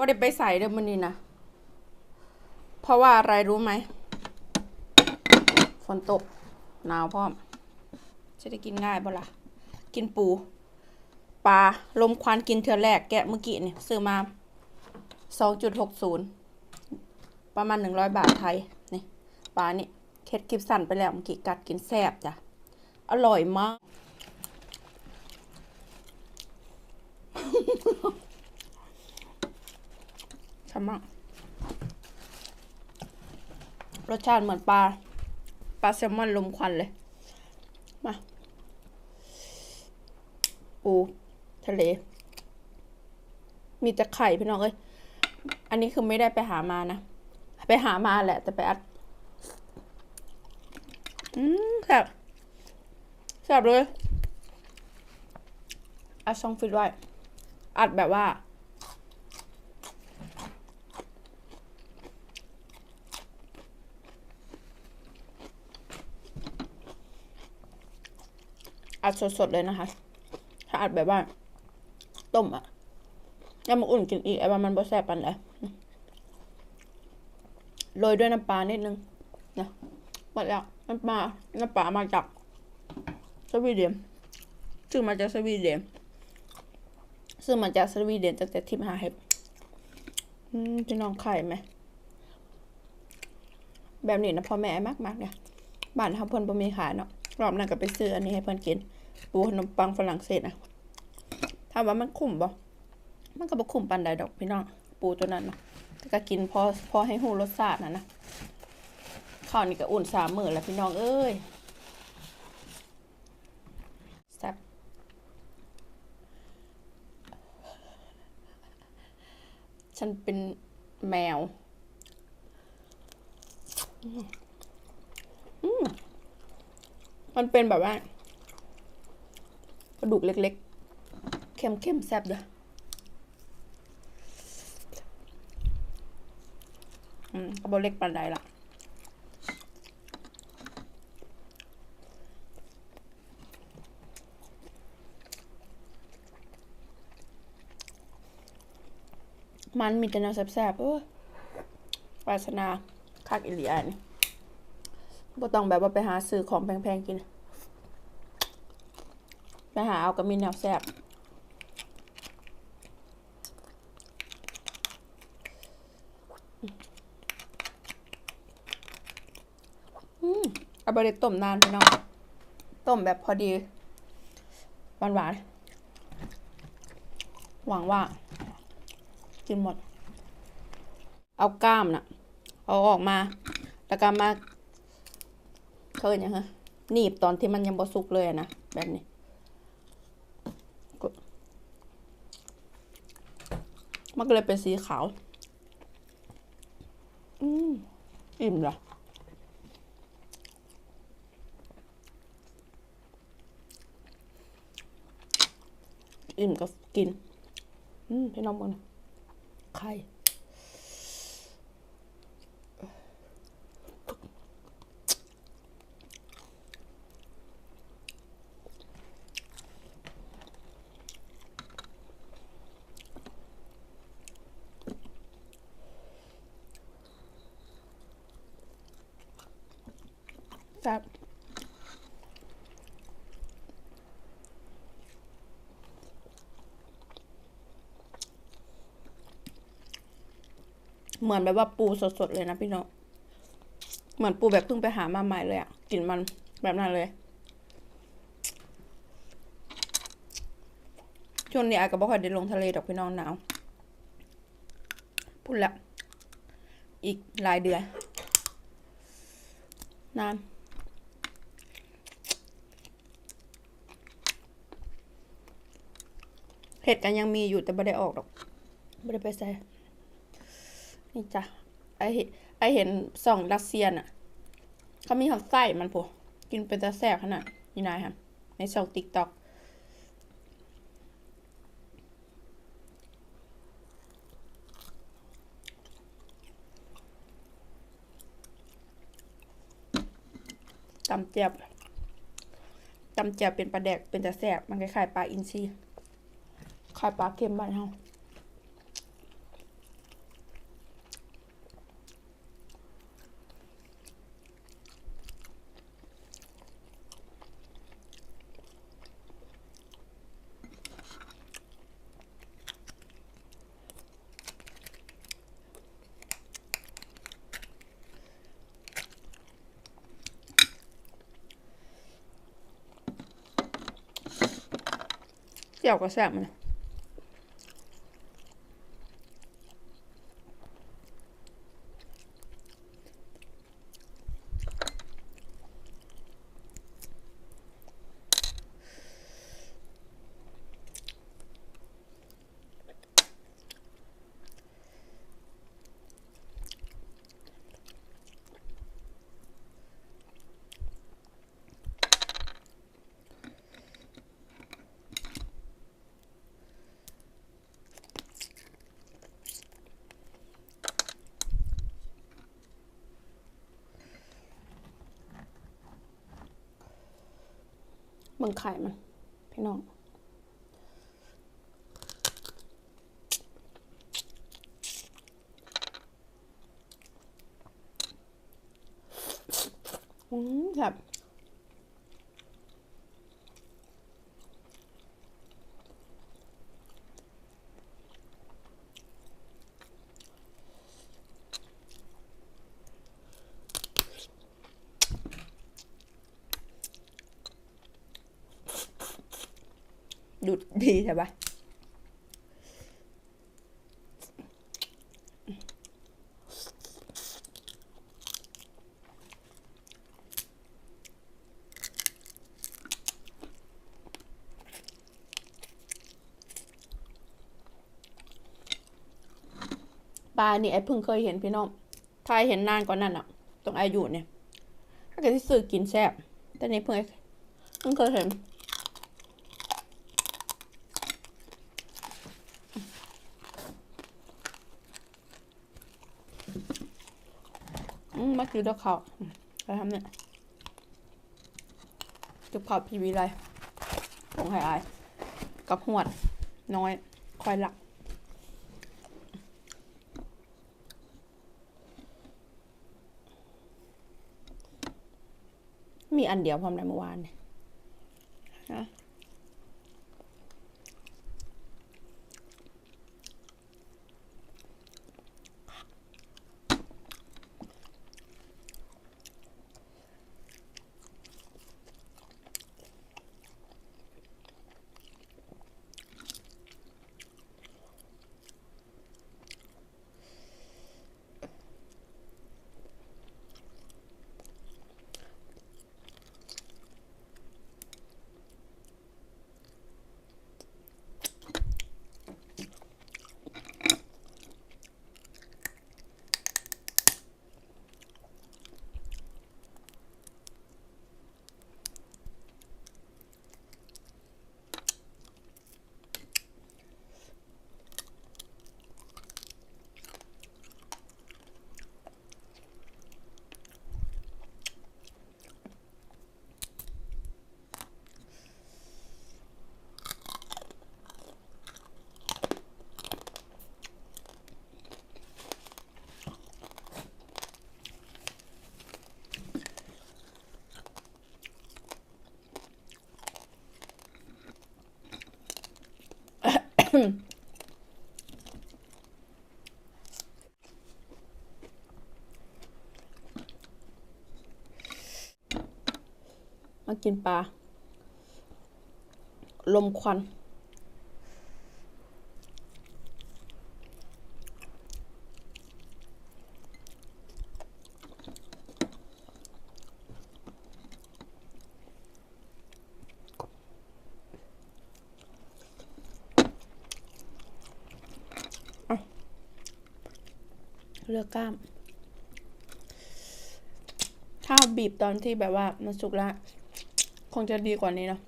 ว่ได้ไปใส่เด้อมันนี่นะเพราะว่าอะไรรู้ไหมฝนตกหนาวพร้อมจะได้กินง่ายบ่ล่ะกินปูปลาลมควันกินเทือแรกแกะเมื่อกี้นี่ซื้อมาสองจุดหกศูนย์ประมาณหนึ่งร้อยบาทไทยนี่ปลานี่เคล็ดคลิปสั่นไปแล้วเมื่อกี้กัดกินแซ่บจ้ะ อร่อยมากำมากรสชาติเหมือนปลา ปลาแซลมอนลมควันเลย มาปูทะเล มีแต่ไข่พี่น้องเอ้ย อันนี้คือไม่ได้ไปหามานะ ไปหามาแหละ แต่ไปอัด อืมแซ่บแซ่บเลย อัดช่องฟิตไว้ อัดแบบว่า อัดสดๆเลยนะคะ ถ้าอัดแบบว่า ต้มอะแล้วมาอุ่นกินอีกไอ้ว่ามันบ่แซ่บปันเลยโรยด้วยน้ำปลานิดนึงนะหมดแล้วน้ำปลาน้ำปลามาจากสวีเดนซื้อมาจากสวีเดนซื้อมาจากสวีเดนตั้งแต่ทิมหาเห็บอืมพี่น้องไข่ไหมแบบนี้นะพ่อแม่มากมากๆเนี่ยบ้านเขาเพิ่นบ่มีขายเนาะรอบนั้นก็ไปซื้ออันนี้ให้เพิ่นกิน ปูขนมปังฝรั่งเศสนะถามว่ามันคุ้มบ่มันก็บ่คุ้มปานใดดอกพี่น้อง ปูตัวนั้นนะแต่ก็กินพอพอให้หูรสชาตินะนะข้าวนี่ก็อุ่นสามมื้อแล้วพี่น้องเอ้ยแซ่บฉันเป็นแมว อืมมันเป็นแบบว่า กระดูกเล็กๆ เค็มๆแซ่บเด้ออืมกระบอกเล็กปานใดล่ะมันมีแต่แนวแซ่บๆเออปารถนาคักอิลีอันนี่บ่ต้องแบบว่าไปหาซื้อของแพงๆกิน ไปหาเอาก็มีแนวแซ่บอืมเอาไปเลยต้มนานพี่น้องต้มแบบพอดี หวานหวานหวังว่า กินหมด เอากล้ามน่ะ เอาออกมา แล้วก็มาเคยยังไงหนีบตอนที่มันยังบ่สุกเลยนะ แบบนี้ มันก็เลยเป็นสีขาว อืมอิ่มเหรออิ่มก็กิน อืมพี่น้องมึงไข่ แซ่บเหมือนแบบว่าปูสดๆเลยนะพี่น้อง เหมือนปูแบบเพิ่งไปหามาใหม่เลยอะกลิ่นมันแบบนั้นเลย ช่วงนี้อาจก็บ่ค่อยได้ลงทะเลดอกพี่น้องหนาว พูดละ อีกหลายเดือน นาน เห็ดกันยังมีอยู่แต่ไม่ได้ออกหรอกไม่ได้ไปใส่นี่จ้ะไอเห็นไอเห็นสองรัสเซียน่ะ เขามีหักไส้มันพวกินเป็นตาแซ่บขนาดนี่นายค่ะในส่องติ๊กต็อกตำเจียบตำเจียบเป็นปลาแดกเป็นตาแซ่บมันคล้ายๆปลาอินทรี ขายปลาเค็มบ้านเฮาเจ้าก็แซ่บมัน เมืองไข่มัน พี่น้องอืมแบบ ดูดดีใช่ปะปลานี่ไอ้เพิ่งเคยเห็นพี่น้องถ้าเห็นนานกว่านั้นอะตรงอายุเนี่ย ถ้าเกิดที่ซื้อกินแซ่บแต่นี่เพิ่งเพิ่งเคยเห็น มาคือดอกเขาอืมไปทำเนี่ยจุบเขาพีวีไรผงไข่อกับหวด น้อยคอยหลักมีอันเดียวพร้อมในเมื่อวานเนี่ยนะ มากินปลา ลมควัน เลือกกล้าม ถ้าบีบตอนที่แบบว่ามันสุกแล้วคงจะดีกว่านี้เนาะ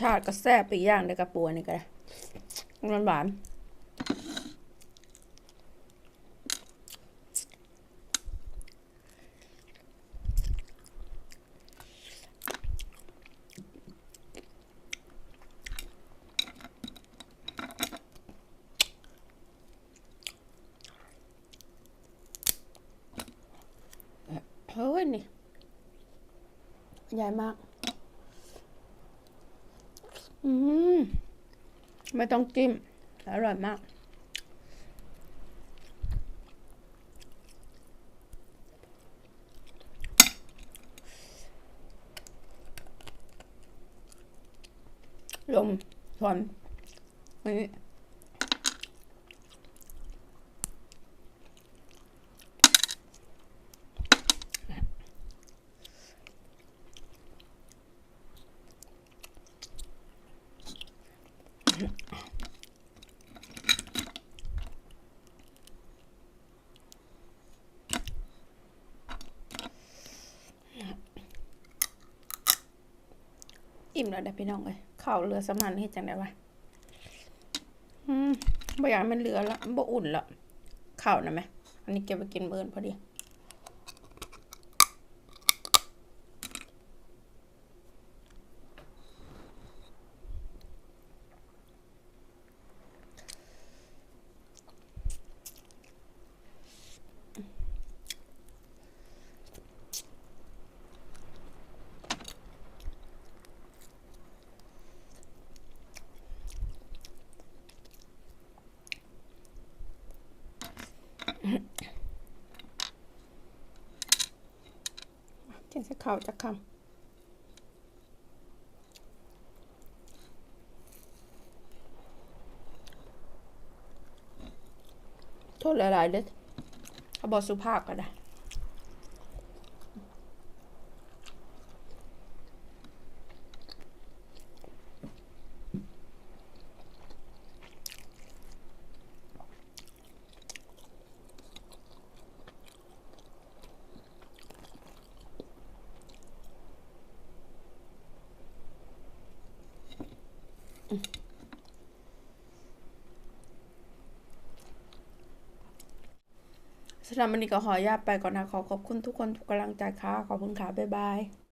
ชาติก็แซ่บไปอีกอย่างเด็กกระปัวนี่ก็ได้มันหวานเฮ้ยนี่ใหญ่มาก อืม ไม่ต้องจิ้ม อร่อยมาก ลมสวนนี้ อิ่มแล้วเด้พี่น้องเอ้ยข้าวเรือสมันเฮ็ดจังไดวะอืมบ่อยากมันเหลือละบ่อุ่นละข้าวนะแม่อันนี้เก็บไว้กินเบิ่นพอดี กินใส่ข้าวจักคำโทษหลายๆเด้อเขาบอกสุภาพก็ได้ สำหรับวันนี้ก็ขออนุญาตไปก่อนนะ ขอขอบคุณทุกคนทุกกำลังใจค่ะ ขอบคุณค่ะ บ๊ายบาย